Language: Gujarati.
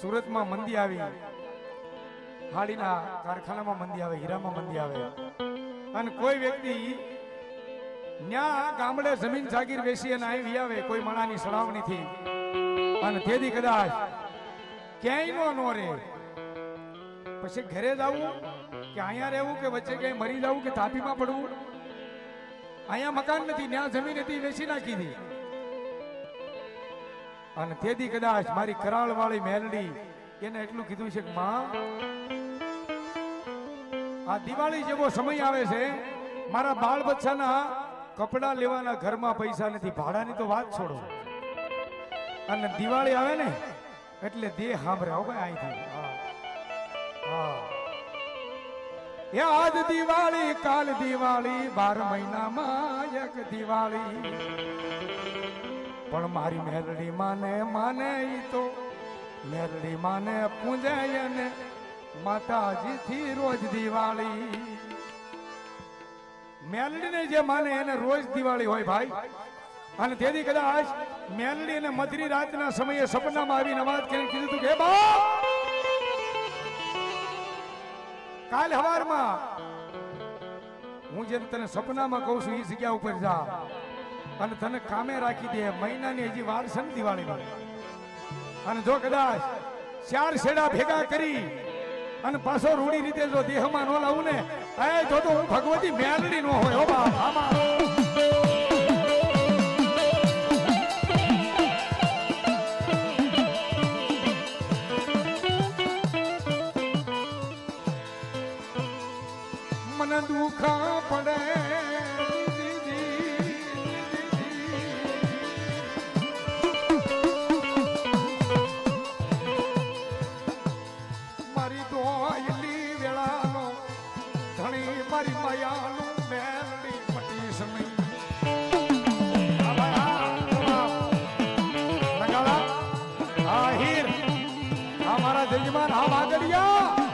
સુરતમાં મંદી આવી. હાડીના કારખાનામાં મંદી આવે, હીરામાં મંદી આવે. અને કોઈ વ્યક્તિ ન્યા ગામડે જમીન જાગીર બેસી અને આવી આવે, કોઈ માણાની સળાવણીથી અને તેથી કદાચ ક્યાંય નો રે પછી ઘરે જવું કે અહીંયા રહેવું, કે વચ્ચે ક્યાંય મરી જવું, કે તાપીમાં પડવું. અહીંયા મકાન નથી ત્યાં જમીન હતી, વેચી નાખી હતી. અને તેથી કદાચ મારી કરાળ વાળી મેલડી એને એટલું કીધું છે કે, માં, આ દિવાળી જેવો સમય આવે છે, મારા બાળ બચ્ચાના કપડા લેવાના ઘરમાં પૈસા નથી, ભાડાની તો વાત છોડો. અને દિવાળી આવે ને, એટલે દેહ સાંભળે હો ભાઈ અહીંથી હા. આજ દિવાળી, કાલ દિવાળી, બાર મહિનામાં એક દિવાળી. પણ મારી મેરડી માને માને તો. મેરડી માને પૂજે ને માતાજીથી રોજ દિવાળી. મેલડીને જે માને એને રોજ દિવાળી હોય ભાઈ. અને તેથી કદાચ મેલડી અને મધરી રાતના સમયે સપનામાં આવીને અવાજ કરીને કીધું હતું કે, "હે બાપ, કાલ હવારમાં હું જેમ તને સપનામાં કહું છું એ જગ્યા ઉપર જા. અને તને કામે રાખી દે. મહિનાની હજી વાર છે ને દિવાળીમાં અને જો કદાચ ચાર શેડા ભેગા કરી અને પાછો રૂડી રીતે જો દેહમાં ન લાવું ને એ જો તો હું ભગવતી મેલડી નો હોય, હો બાપ આમાં મને દુઃખ પડે. મારી દોયલી વેળાનો ધણી મારી માયાનું મેલની પટી સમય આ ભાઈ, આ, આ, નગાડા, આ હીર, જજમાન આ વાગડિયા.